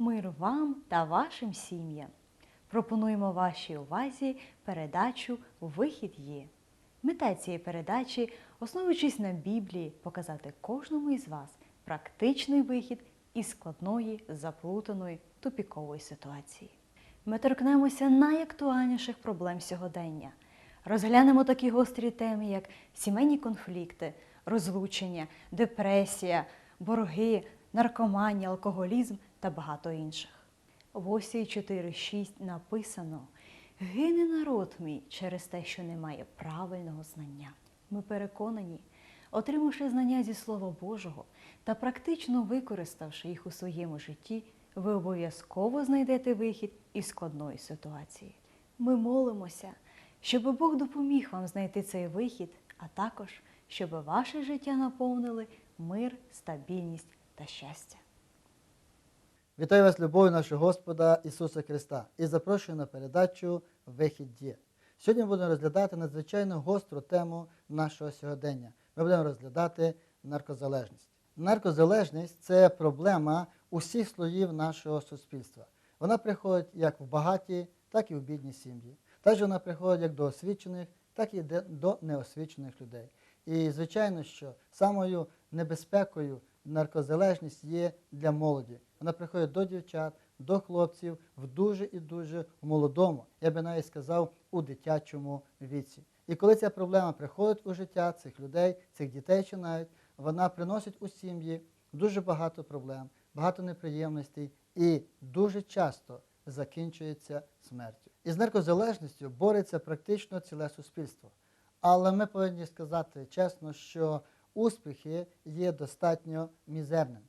Мир вам та вашим сім'ям. Пропонуємо вашій увазі передачу Вихід є. Мета цієї передачі, основуючись на Біблії, показати кожному із вас практичний вихід із складної, заплутаної, тупікової ситуації. Ми торкнемося найактуальніших проблем сьогодення. Розглянемо такі гострі теми, як сімейні конфлікти, розлучення, депресія, борги, наркоманія, алкоголізм та багато інших. В Осії 4.6 написано: Гине народ мій через те, що немає правильного знання. Ми переконані, отримавши знання зі Слова Божого та практично використавши їх у своєму житті, ви обов'язково знайдете вихід із складної ситуації. Ми молимося, щоб Бог допоміг вам знайти цей вихід, а також щоб ваше життя наповнили мир, стабільність та щастя. Вітаю вас, любов'ю нашого Господа Ісуса Христа і запрошую на передачу Вихід є. Сьогодні ми будемо розглядати надзвичайно гостру тему нашого сьогодення. Ми будемо розглядати наркозалежність. Наркозалежність це проблема усіх слоїв нашого суспільства. Вона приходить як в багаті, так і в бідні сім'ї. Також вона приходить як до освічених, так і до неосвічених людей. І звичайно, що самою небезпекою наркозалежність є для молоді. Вона приходить до дівчат, до хлопців в дуже і дуже молодому, я би навіть сказав, у дитячому віці. І коли ця проблема приходить у життя цих людей, цих дітей чи навіть, вона приносить у сім'ї дуже багато проблем, багато неприємностей і дуже часто закінчується смертю. І з наркозалежністю бореться практично ціле суспільство. Але ми повинні сказати чесно, що успіхи є достатньо мізерними.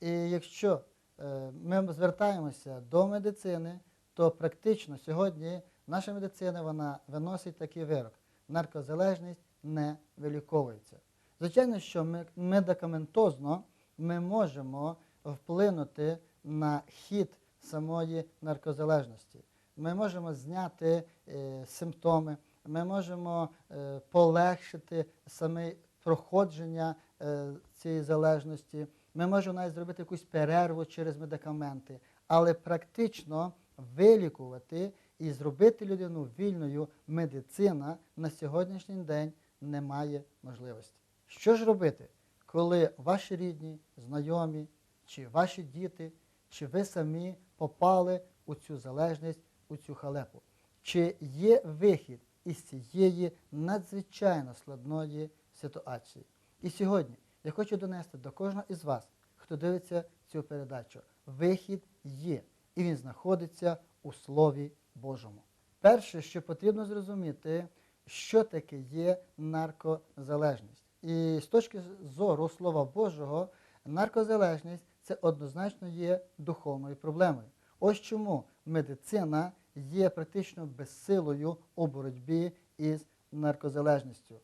І якщо е, ми звертаємося до медицини, то практично сьогодні наша медицина вона виносить такий вирок. Наркозалежність не виліковується. Звичайно, що медикаментозно ми можемо вплинути на хід самої наркозалежності. Ми можемо зняти е, симптоми, ми можемо е, полегшити саме проходження е, цієї залежності. Ми можемо навіть зробити якусь перерву через медикаменти, але практично вилікувати і зробити людину вільною медицина на сьогоднішній день не має можливості. Що ж робити, коли ваші рідні, знайомі, чи ваші діти, чи ви самі попали у цю залежність, у цю халепу? Чи є вихід із цієї надзвичайно складної ситуації? І сьогодні я хочу донести до кожного із вас, хто дивиться цю передачу. Вихід є, і він знаходиться у Слові Божому. Перше, що потрібно зрозуміти, що таке є наркозалежність. І з точки зору Слова Божого, наркозалежність це однозначно є духовною проблемою. Ось чому медицина є практично безсилою у боротьбі із наркозалежністю.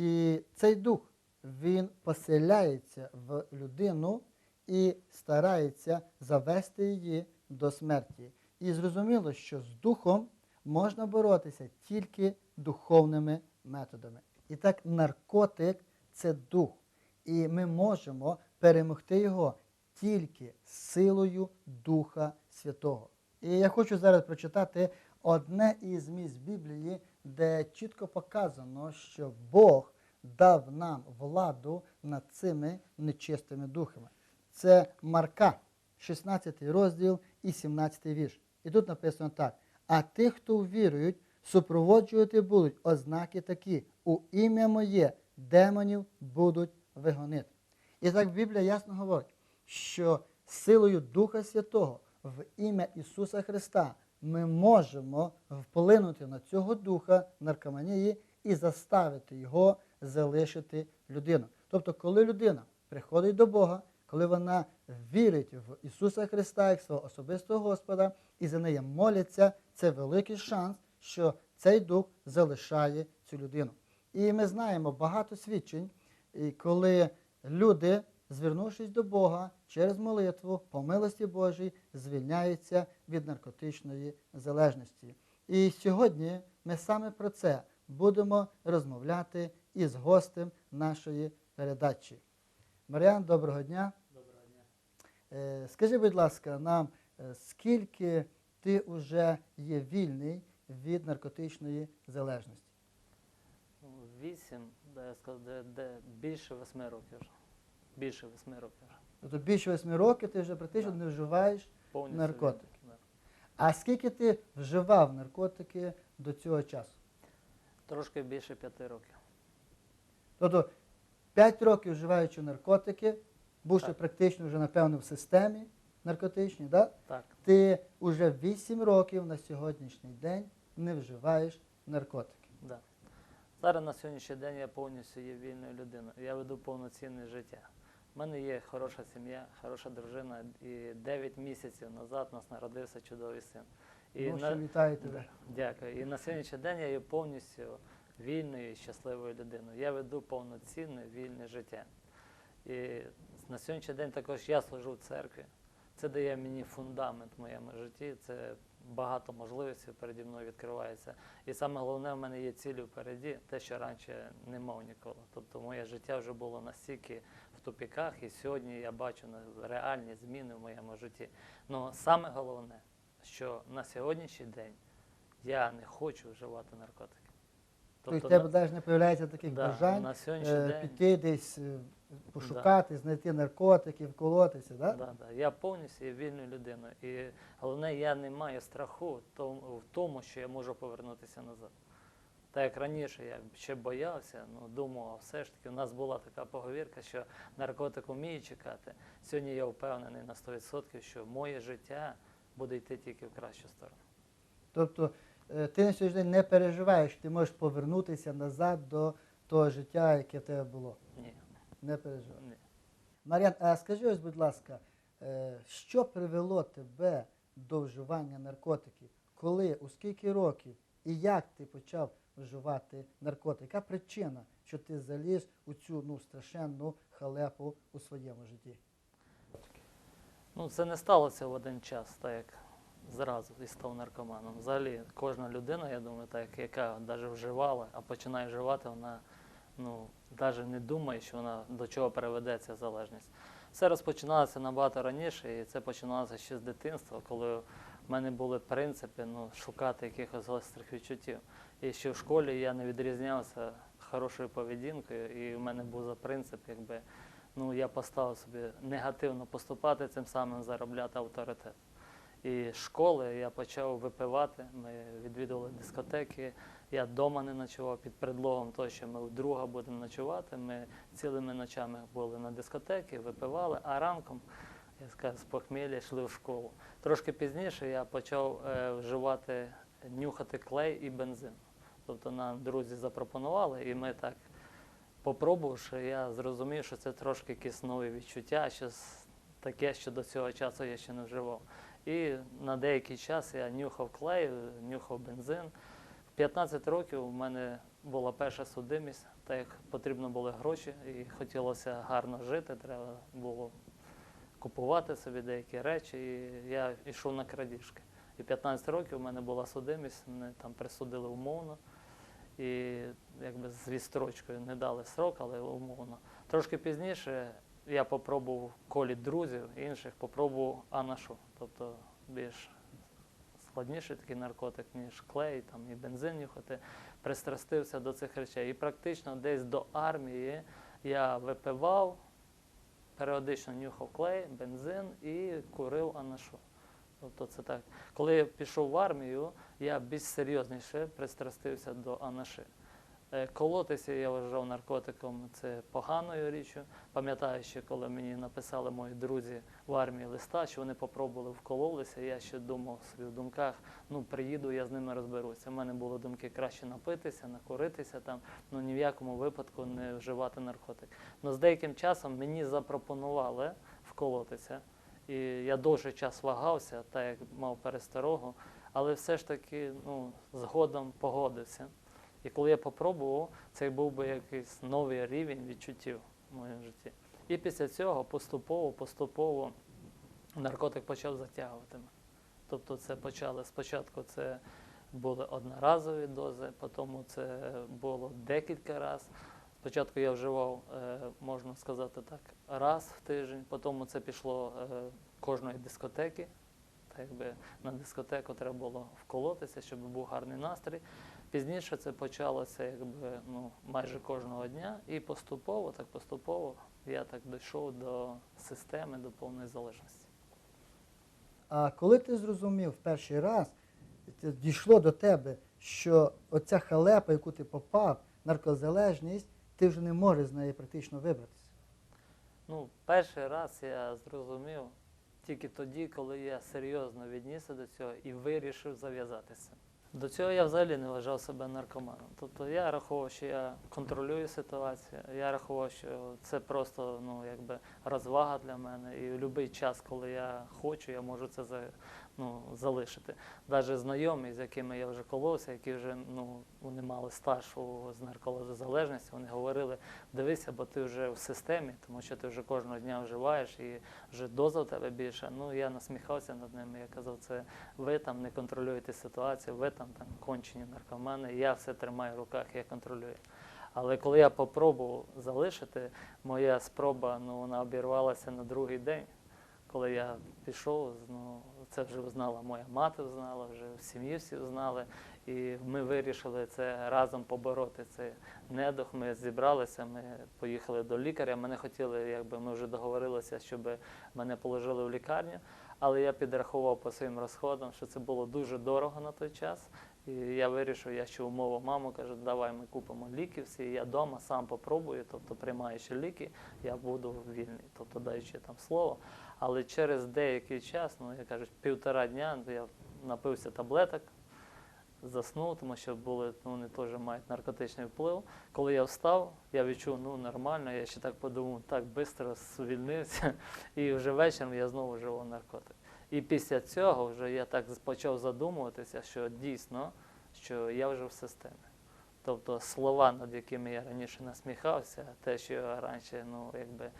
І цей дух він поселяється в людину і старається завести її до смерті. І зрозуміло, що з духом можна боротися тільки духовними методами. І так, наркотик це дух. І ми можемо перемогти його тільки силою Духа Святого. І я хочу зараз прочитати одне із місць Біблії, де чітко показано, що Бог дав нам владу над цими нечистими духами. Це Марка, 16 розділ і 17 вірш. І тут написано так: а тих, хто вірують, супроводжувати будуть ознаки такі: у ім'я моє демонів будуть вигонити. І так Біблія ясно говорить, що силою Духа Святого в ім'я Ісуса Христа ми можемо вплинути на цього духа наркоманії і заставити його залишити людину. Тобто, коли людина приходить до Бога, коли вона вірить в Ісуса Христа як свого особистого Господа і за неї моляться, це великий шанс, що цей дух залишає цю людину. І ми знаємо багато свідчень, коли люди, звернувшись до Бога через молитву, по милості Божій, звільняються від наркотичної залежності. І сьогодні ми саме про це будемо розмовляти із гостем нашої передачі. Маріан, доброго дня. Доброго дня. Е, Скажи, будь ласка, нам, е, скільки ти вже є вільний від наркотичної залежності? Ну, Вісім, де я сказав, де, де більше восьми років. Більше восьми років. Тобто більше восьми років ти вже практично Так. не вживаєш. Повністю Наркотики. А скільки ти вживав наркотики до цього часу? Трошки більше п'яти років. Тобто 5 років вживаючи наркотики, бувши Так. практично вже, напевно, в системі наркотичній, да? Так, ти вже 8 років на сьогоднішній день не вживаєш наркотики. да. Зараз на сьогоднішній день я повністю є вільною людиною. Я веду повноцінне життя. У мене є хороша сім'я, хороша дружина, і 9 місяців назад у нас народився чудовий син. І ну, на- вітаю тебе. Дякую. І на сьогоднішній день я є повністю вільною і щасливою людиною. Я веду повноцінне вільне життя. І на сьогоднішній день також я служу в церкві. Це дає мені фундамент в моєму житті. Це багато можливостей переді мною відкривається. І саме головне, в мене є цілі впереді, те, що раніше не мав ніколи. Тобто моє життя вже було настільки в тупіках, і сьогодні я бачу реальні зміни в моєму житті. Ну саме головне, що на сьогоднішній день я не хочу вживати наркотики. Тобто, в тебе навіть не з'являється таких да, бажань на е, день піти десь е, пошукати, знайти наркотики, вколотися, да? Да, да. Я повністю є вільною людиною. І головне, я не маю страху в тому, що я можу повернутися назад. Так як раніше я ще боявся, ну думав, все ж таки, у нас була така поговірка, що наркотик вміє чекати. Сьогодні я впевнений на 100%, що моє життя буде йти тільки в кращу сторону. Тобто е, ти на сьогоднішній день не переживаєш, ти можеш повернутися назад до того життя, яке в тебе було. Ні, Не переживай. ні. Мар'ян, а скажи ось, будь ласка, е, що привело тебе до вживання наркотиків? Коли, у скільки років і як ти почав вживати наркотики? Яка причина, що ти заліз у цю ну, страшенну халепу у своєму житті? Ну, це не сталося в один час, так як зразу і став наркоманом. Взагалі, кожна людина, я думаю, так, яка навіть вживала, а починає вживати, вона ну, навіть не думає, що вона до чого приведе ця залежність. Все розпочиналося набагато раніше, і це починалося ще з дитинства, коли в мене були принципи ну, шукати якихось гострих відчуттів. І ще в школі я не відрізнявся хорошою поведінкою, і в мене був за принцип, якби ну, я поставив собі негативно поступати, цим самим заробляти авторитет. І з школи я почав випивати, ми відвідували дискотеки, я вдома не ночував під предлогом того, що ми у друга будемо ночувати. Ми цілими ночами були на дискотеки, випивали, а ранком, я скажу, з похмілля йшли в школу. Трошки пізніше я почав е, вживати, нюхати клей і бензин. Тобто нам друзі запропонували, і ми так попробувавши, я зрозумів, що це трошки якісь нові відчуття, щось таке, що до цього часу я ще не вживав. І на деякий час я нюхав клей, нюхав бензин. В 15 років у мене була перша судимість, так як потрібно були гроші і хотілося гарно жити, треба було купувати собі деякі речі. І я йшов на крадіжки. І 15 років у мене була судимість, мене там присудили умовно. І якби з відстрочкою не дали срок, але умовно. Трошки пізніше я попробував колі друзів інших, попробував анашу, тобто більш складніший такий наркотик, ніж клей там, і бензин нюхати. Пристрастився до цих речей. І практично десь до армії я випивав, періодично нюхав клей, бензин і курив анашу. Тобто це так. Коли я пішов в армію, я більш серйозніше пристрастився до анаши. Е, Колотися я вважав наркотиком це поганою річчю. Пам'ятаю, що коли мені написали мої друзі в армії листа, що вони попробували вкололися, я ще думав собі в думках, ну приїду, я з ними розберуся. У мене були думки краще напитися, накуритися там, ну ні в якому випадку не вживати наркотик. Ну з деяким часом мені запропонували вколотися. І я довший час вагався, так як мав пересторогу, але все ж таки ну, згодом погодився. І коли я попробував, це був би якийсь новий рівень відчуттів в моєму житті. І після цього поступово, поступово наркотик почав затягувати. Тобто це почали спочатку це були одноразові дози, потім це було декілька разів. Спочатку я вживав, е, можна сказати так, раз в тиждень, потім це пішло е, кожної дискотеки, так якби на дискотеку треба було вколотися, щоб був гарний настрій. Пізніше це почалося якби ну майже кожного дня, і поступово, так поступово, я так дійшов до системи, до повної залежності. А коли ти зрозумів в перший раз, це дійшло до тебе, що оця халепа, яку ти попав, наркозалежність, ти вже не можеш з неї практично вибратися. Ну, перший раз я зрозумів тільки тоді, коли я серйозно віднісся до цього і вирішив зав'язатися. До цього я взагалі не вважав себе наркоманом. Тобто я рахував, що я контролюю ситуацію, я рахував, що це просто ну, якби розвага для мене. І в будь-який час, коли я хочу, я можу це ну, залишити. Навіть знайомі, з якими я вже коловся, які вже ну, вони мали стаж у з наркозалежності, вони говорили, дивися, бо ти вже в системі, тому що ти вже кожного дня вживаєш і вже доза в тебе більша. Ну я насміхався над ними. Я казав, це ви там не контролюєте ситуацію, ви там там кончені наркомани. Я все тримаю в руках, я контролюю. Але коли я попробував залишити, моя спроба ну, вона обірвалася на другий день. Коли я пішов, ну, це вже знала моя мати, знала, вже в сім'ї всі знали. І ми вирішили це разом побороти цей недух. Ми зібралися, ми поїхали до лікаря. Ми не хотіли, якби ми вже договорилися, щоб мене положили в лікарню. Але я підрахував по своїм розходам, що це було дуже дорого на той час. І я вирішив, я ще умовив маму, кажу, давай ми купимо ліки всі. Я вдома сам попробую, тобто приймаючи ліки, я буду вільний, тобто даючи там слово. Але через деякий час, ну я кажу, півтора дня я напився таблеток, заснув, тому що були, ну, вони теж мають наркотичний вплив. Коли я встав, я відчув, ну нормально, я ще так подумав, так швидко звільнився, і вже вечором я знову вживав наркотик. І після цього вже я так почав задумуватися, що дійсно, що я вже в системі. Тобто слова, над якими я раніше насміхався, те, що я раніше, ну, якби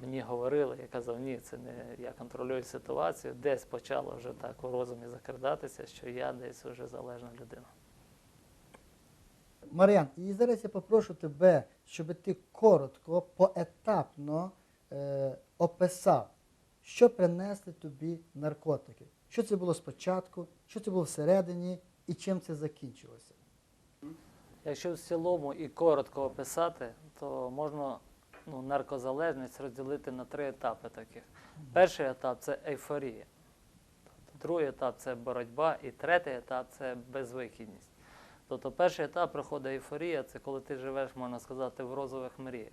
мені говорили, я казав, ні, це не я контролюю ситуацію, десь почало вже так у розумі закрадатися, що я десь вже залежна людина. Мар'ян, і зараз я попрошу тебе, щоб ти коротко, поетапно е, описав, що принесли тобі наркотики. Що це було спочатку, що це було всередині і чим це закінчилося. Якщо в цілому і коротко описати, то можна ну, наркозалежність розділити на три етапи таких. Перший етап це ейфорія. Другий етап це боротьба, і третій етап це безвихідність. Тобто перший етап проходить ейфорія, це коли ти живеш, можна сказати, в розових мріях.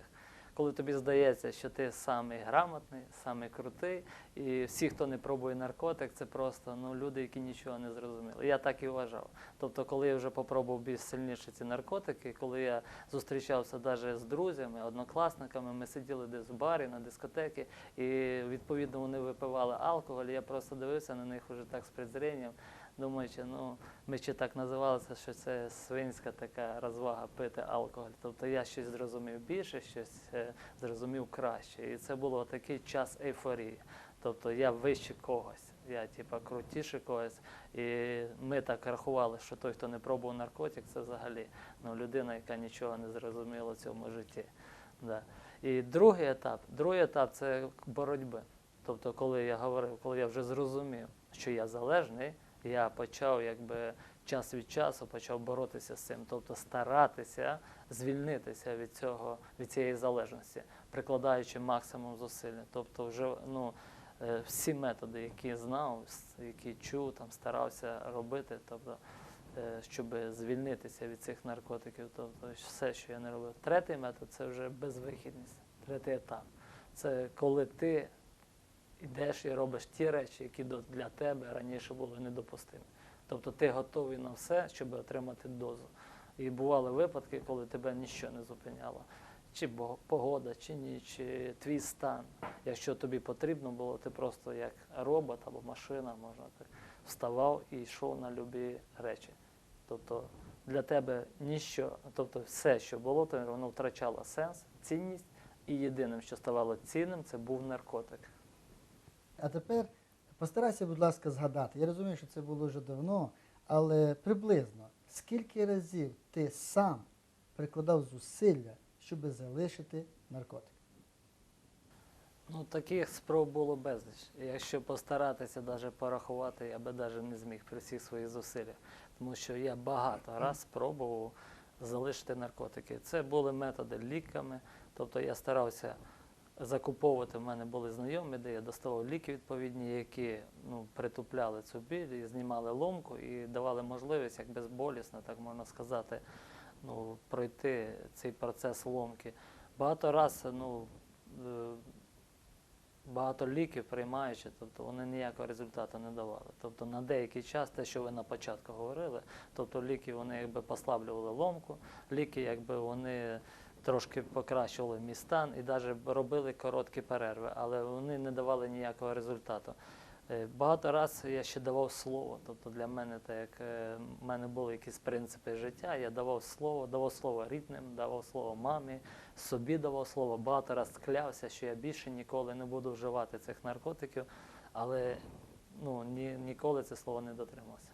Коли тобі здається, що ти самий грамотний, самий крутий, і всі, хто не пробує наркотик, це просто ну, люди, які нічого не зрозуміли. Я так і вважав. Тобто, коли я вже попробував більш сильніше ці наркотики, коли я зустрічався навіть з друзями, однокласниками, ми сиділи десь в барі, на дискотекі, і відповідно вони випивали алкоголь. Я просто дивився на них уже так з презрінням, думаючи, ну ми ще так називалися, що це свинська така розвага пити алкоголь. Тобто я щось зрозумів більше, щось е, зрозумів краще. І це було такий час ейфорії. Тобто я вище когось, я типа крутіше когось. І ми так рахували, що той, хто не пробував наркотик, це взагалі ну, людина, яка нічого не зрозуміла в цьому житті. Да. І другий етап, другий етап це боротьби. Тобто, коли я говорив, коли я вже зрозумів, що я залежний, я почав якби час від часу почав боротися з цим, тобто старатися звільнитися від цього, від цієї залежності, прикладаючи максимум зусиль. Тобто, вже ну, е, всі методи, які знав, які чув, там старався робити, тобто, е, щоб звільнитися від цих наркотиків, тобто все, що я не робив. Третій метод це вже безвихідність, третій етап. Це коли ти йдеш і робиш ті речі, які для тебе раніше були недопустимі. Тобто ти готовий на все, щоб отримати дозу. І бували випадки, коли тебе нічого не зупиняло. Чи погода, чи ні, чи твій стан. Якщо тобі потрібно було, ти просто як робот або машина, можна так, вставав і йшов на любі речі. Тобто для тебе ніщо, тобто все, що було, то воно втрачало сенс, цінність, і єдиним, що ставало цінним, це був наркотик. А тепер постарайся, будь ласка, згадати. Я розумію, що це було вже давно, але приблизно скільки разів ти сам прикладав зусилля, щоб залишити наркотик? Ну, таких спроб було безліч. Якщо постаратися навіть порахувати, я би навіть не зміг при всіх своїх зусиллях. Тому що я багато раз спробував залишити наркотики. Це були методи ліками, тобто я старався закуповувати. В мене були знайомі, де я доставав ліки відповідні, які ну, притупляли цю біль і знімали ломку і давали можливість, як безболісно, так можна сказати, ну, пройти цей процес ломки. Багато раз ну, е, багато ліків приймаючи, тобто вони ніякого результату не давали. Тобто на деякий час, те, що ви на початку говорили, тобто ліки вони якби послаблювали ломку, ліки якби вони трошки покращували мій стан і навіть робили короткі перерви, але вони не давали ніякого результату. Е, Багато разів я ще давав слово. Тобто для мене, так як е, в мене були якісь принципи життя, я давав слово, давав слово рідним, давав слово мамі, собі давав слово, багато разів клявся, що я більше ніколи не буду вживати цих наркотиків, але ну, ні, ніколи це слово не дотримався.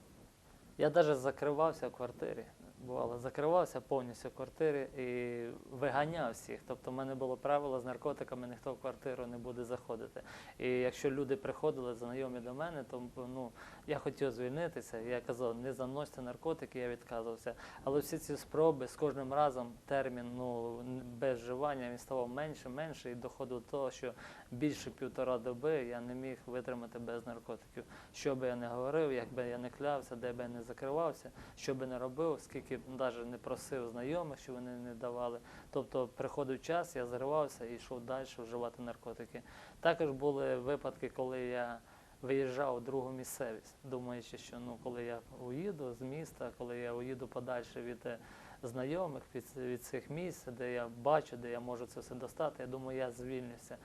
Я навіть закривався в квартирі. Бувало, закривався повністю в квартирі і виганяв всіх. Тобто в мене було правило з наркотиками ніхто в квартиру не буде заходити. І якщо люди приходили знайомі до мене, то ну, я хотів звільнитися. Я казав, не заносьте наркотики, я відказувався. Але всі ці спроби з кожним разом термін ну, без вживання він ставав менше, менше, і доходило до того, що більше півтора доби я не міг витримати без наркотиків. Що би я не говорив, як би я не клявся, де би я не закривався, що би не робив, скільки навіть не просив знайомих, що вони не давали. Тобто приходив час, я заривався і йшов далі вживати наркотики. Також були випадки, коли я виїжджав у другу місцевість, думаючи, що ну, коли я уїду з міста, коли я уїду подальше від е, знайомих, від, від цих місць, де я бачу, де я можу це все достати, я думаю, я звільнюся.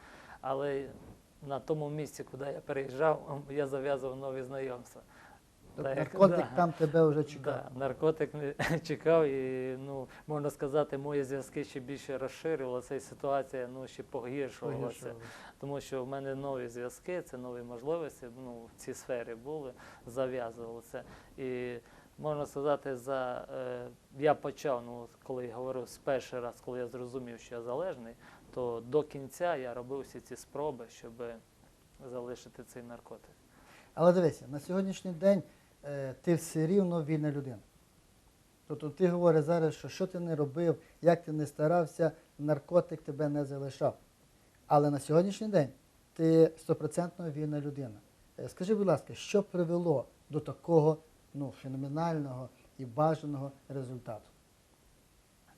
Але на тому місці, куди я переїжджав, я зав'язував нові знайомства. Тобто Так, наркотик да. там тебе вже чекав. Да, наркотик чекав і, ну, можна сказати, мої зв'язки ще більше розширювалися, і ситуація ну, ще погіршувалася. Тому що в мене нові зв'язки, це нові можливості, ну, в цій сфері були, зав'язувалися. І можна сказати, за, е, я почав, ну, коли я говорив з перший раз, коли я зрозумів, що я залежний, то до кінця я робив всі ці спроби, щоб залишити цей наркотик. Але дивися, на сьогоднішній день е, ти все рівно вільна людина. Тобто ти говориш зараз, що що ти не робив, як ти не старався, наркотик тебе не залишав. Але на сьогоднішній день ти стопроцентно вільна людина. Е, Скажи, будь ласка, що привело до такого ну, феноменального і бажаного результату?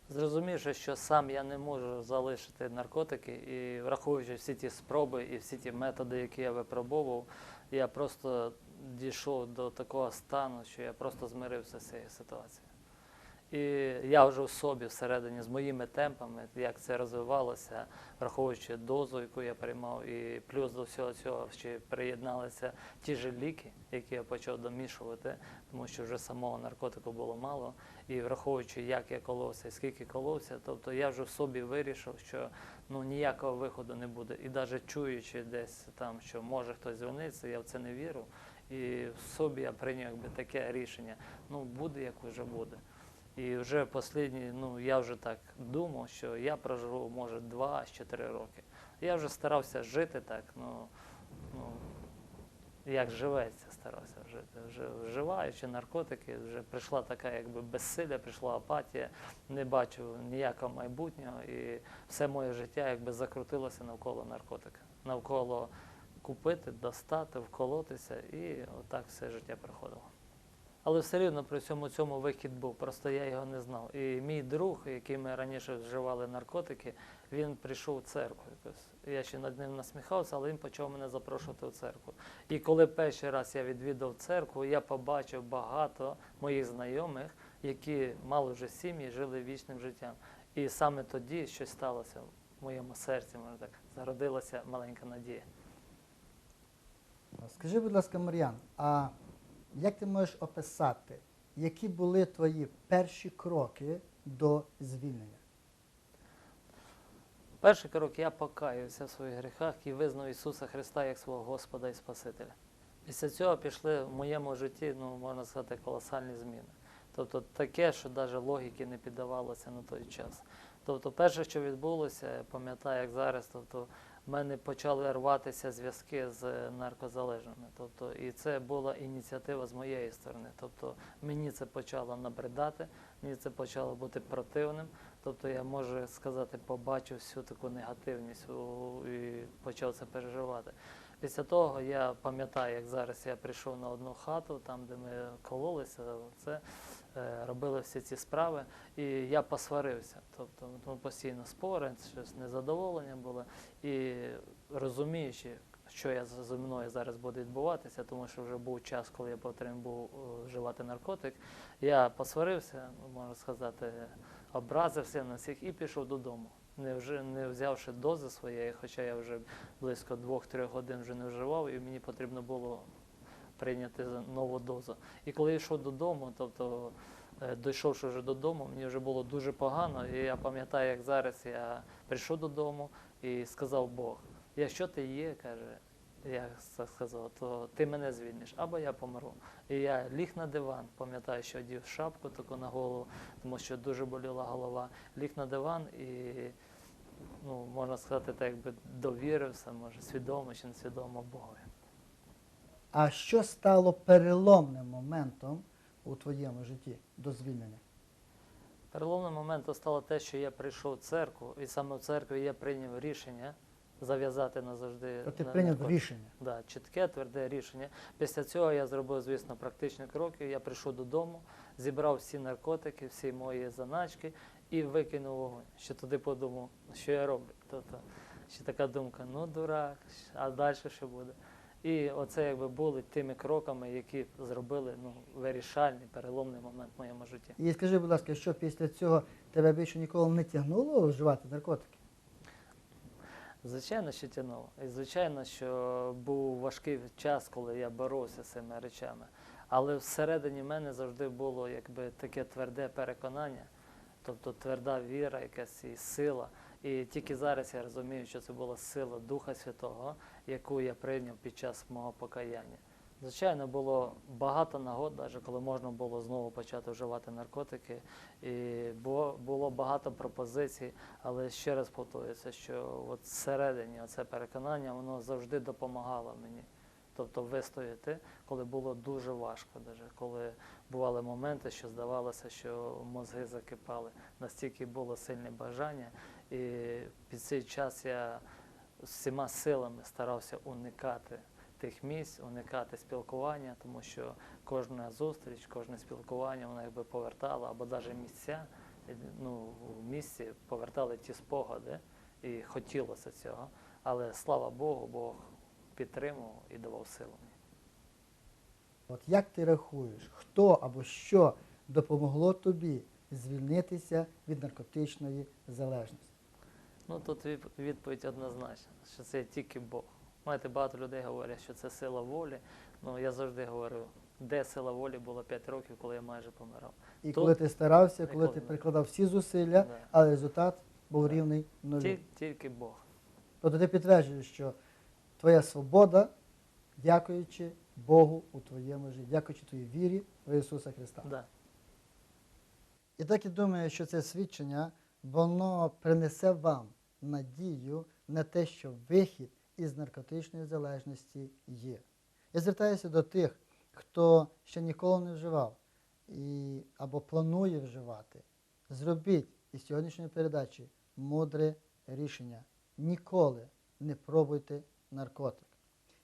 Зрозумівши, що сам я не можу залишити наркотики, і враховуючи всі ті спроби і всі ті методи, які я випробовував, я просто дійшов до такого стану, що я просто змирився з цією ситуацією. І я вже в собі всередині з моїми темпами, як це розвивалося, враховуючи дозу, яку я приймав, і плюс до всього цього ще приєдналися ті ж ліки, які я почав домішувати, тому що вже самого наркотику було мало. І враховуючи, як я коловся скільки коловся, тобто я вже в собі вирішив, що ну ніякого виходу не буде. І навіть чуючи десь там, що може хтось дзвониться, я в це не вірю. І в собі я прийняв якби таке рішення. Ну буде як вже буде. І вже останні, ну я вже так думав, що я проживу, може, два з чотири роки. Я вже старався жити так, ну, ну як живеться, старався жити. Вже вживаючи наркотики, вже прийшла така якби безсилля, прийшла апатія, не бачу ніякого майбутнього, і все моє життя якби закрутилося навколо наркотика, навколо купити, достати, вколотися, і отак все життя проходило. Але все рівно при всьому цьому вихід був, просто я його не знав. І мій друг, який ми раніше вживали наркотики, він прийшов в церкву. Я ще над ним насміхався, але він почав мене запрошувати в церкву. І коли перший раз я відвідав церкву, я побачив багато моїх знайомих, які мали вже сім'ї, жили вічним життям. І саме тоді щось сталося в моєму серці, можна так, зародилася маленька надія. Скажи, будь ласка, Мар'ян, а як ти можеш описати, які були твої перші кроки до звільнення? Перший крок я покаюся в своїх гріхах і визнав Ісуса Христа як свого Господа і Спасителя. Після цього пішли в моєму житті, ну можна сказати, колосальні зміни. Тобто таке, що навіть логіки не піддавалося на той час. Тобто, перше, що відбулося, пам'ятаю, як зараз, тобто в мене почали рватися зв'язки з наркозалежними. Тобто, і це була ініціатива з моєї сторони. Тобто мені це почало набридати, мені це почало бути противним. Тобто я можу сказати, побачив всю таку негативність і почав це переживати. Після того я пам'ятаю, як зараз я прийшов на одну хату, там, де ми кололися, це е, робили всі ці справи, і я посварився. Тобто ну, постійно спори, щось незадоволення було. І розуміючи, що я зі мною зараз буде відбуватися, тому що вже був час, коли я потрібен був е, вживати наркотик, я посварився, можна сказати, образився на всіх і пішов додому. Не, вже, не взявши дози своєї, хоча я вже близько 2-3 годин вже не вживав, і мені потрібно було прийняти нову дозу. І коли я йшов додому, тобто е, дійшовши вже додому, мені вже було дуже погано. І я пам'ятаю, як зараз я прийшов додому і сказав Бог, якщо ти є, каже, я сказав, то ти мене звільниш, або я помру. І я ліг на диван, пам'ятаю, що одів шапку таку на голову, тому що дуже боліла голова. Ліг на диван і, ну, можна сказати, так якби довірився, може, свідомо чи несвідомо Богові. А що стало переломним моментом у твоєму житті до звільнення? Переломним моментом стало те, що я прийшов в церкву, і саме в церкві я прийняв рішення зав'язати назавжди. То ти на прийняв наркотики. рішення. Да, чітке, тверде рішення. Після цього я зробив, звісно, практичні кроки. Я прийшов додому, зібрав всі наркотики, всі мої заначки і викинув вогонь. Ще туди подумав, що я роблю. Тобто, ще така думка, ну дурак, а далі що буде? І оце якби були тими кроками, які зробили ну, вирішальний, переломний момент в моєму житті. І скажи, будь ласка, що після цього тебе більше ніколи не тягнуло вживати наркотики? Звичайно, що тягнуло. І звичайно, що був важкий час, коли я боровся з цими речами. Але всередині мене завжди було якби таке тверде переконання, тобто тверда віра, якась і сила. І тільки зараз я розумію, що це була сила Духа Святого, яку я прийняв під час мого покаяння. Звичайно, було багато нагод, навіть коли можна було знову почати вживати наркотики. І було, багато пропозицій, але ще раз повторюється, що от всередині це переконання воно завжди допомагало мені. Тобто вистояти, коли було дуже важко, даже коли бували моменти, що здавалося, що мозги закипали. Настільки було сильне бажання, і під цей час я всіма силами старався уникати тих місць, уникати спілкування, тому що кожна зустріч, кожне спілкування, воно якби повертало, або навіть місця, е, ну, в місці повертали ті спогади, і хотілося цього. Але слава Богу, Бог підтримував і давав силу. От як ти рахуєш, хто або що допомогло тобі звільнитися від наркотичної залежності? Ну тут відповідь однозначна, що це тільки Бог. Знаєте, багато людей говорять, що це сила волі. Ну я завжди говорю, де сила волі було 5 років, коли я майже помирав. І Тут- коли ти старався, коли Ніколи ти прикладав всі зусилля, Да. але результат був рівний нулю. Ті- тільки Бог. Тобто ти підтверджуєш, що твоя свобода, дякуючи Богу у твоєму житті, дякуючи твоїй вірі в Ісуса Христа. Да. І так і думаю, що це свідчення, воно принесе вам надію на те, що вихід із наркотичної залежності є. Я звертаюся до тих, хто ще ніколи не вживав і, або планує вживати. Зробіть із сьогоднішньої передачі мудре рішення. Ніколи не пробуйте наркотик.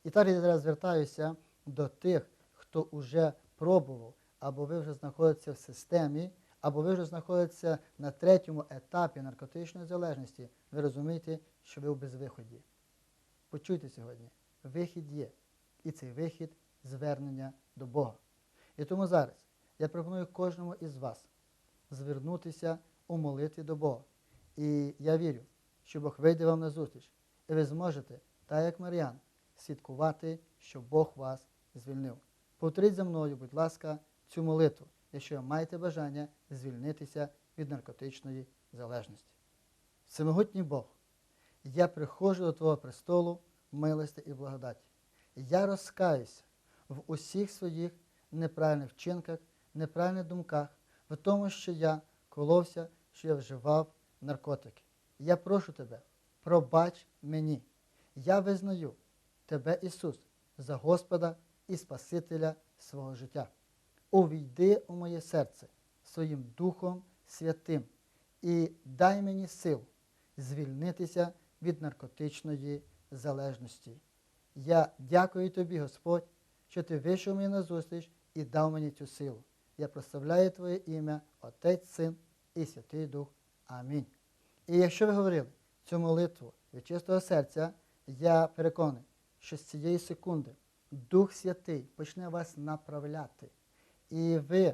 І так я зараз звертаюся до тих, хто вже пробував, або ви вже знаходитеся в системі, або ви вже знаходитеся на третьому етапі наркотичної залежності. Ви розумієте, що ви в безвиході. Почуйте сьогодні, вихід є. І цей вихід звернення до Бога. І тому зараз я пропоную кожному із вас звернутися у молитві до Бога. І я вірю, що Бог вийде вам на зустріч, і ви зможете, так як Мар'ян, свідкувати, що Бог вас звільнив. Повторіть за мною, будь ласка, цю молитву, якщо маєте бажання звільнитися від наркотичної залежності. Всемогутній Бог, я приходжу до Твого престолу милості і благодаті. Я розкаюся в усіх своїх неправильних вчинках, неправильних думках, в тому, що я коловся, що я вживав наркотики. Я прошу тебе, пробач мені. Я визнаю Тебе, Ісус, за Господа і Спасителя свого життя. Увійди у моє серце своїм Духом Святим і дай мені сил звільнитися від наркотичної залежності. Я дякую тобі, Господь, що ти вийшов мені на зустріч і дав мені цю силу. Я прославляю Твоє ім'я, Отець, Син і Святий Дух. Амінь. І якщо ви говорили цю молитву від чистого серця, я переконаний, що з цієї секунди Дух Святий почне вас направляти, і ви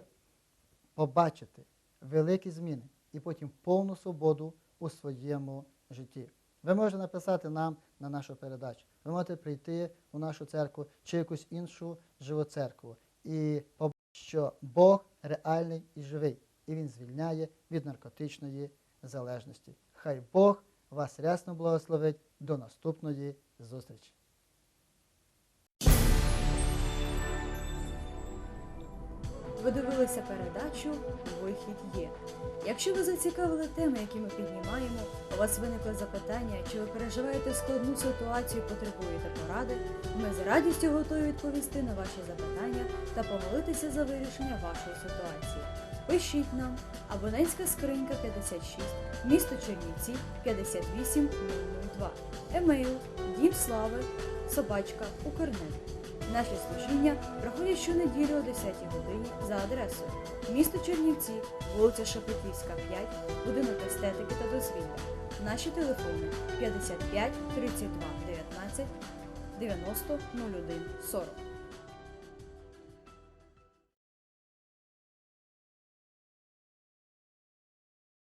побачите великі зміни і потім повну свободу у своєму житті. Ви можете написати нам на нашу передачу. Ви можете прийти у нашу церкву чи якусь іншу живу церкву і побачити, що Бог реальний і живий, і Він звільняє від наркотичної залежності. Хай Бог вас рясно благословить до наступної зустрічі. Ви дивилися передачу Вихід є. Якщо ви зацікавили теми, які ми піднімаємо, у вас виникли запитання, чи ви переживаєте складну ситуацію, потребуєте поради, ми з радістю готові відповісти на ваші запитання та помолитися за вирішення вашої ситуації. Пишіть нам абонентська скринька 56, місто Чернівці 58002, емейл Дім Слави, собачка Укрнет. Наші служіння проходять щонеділі о 10-й годині за адресою місто Чернівці, вулиця Шепетівська, 5, будинок естетики та дозвілля. Наші телефони 55 32 19 90 01 40.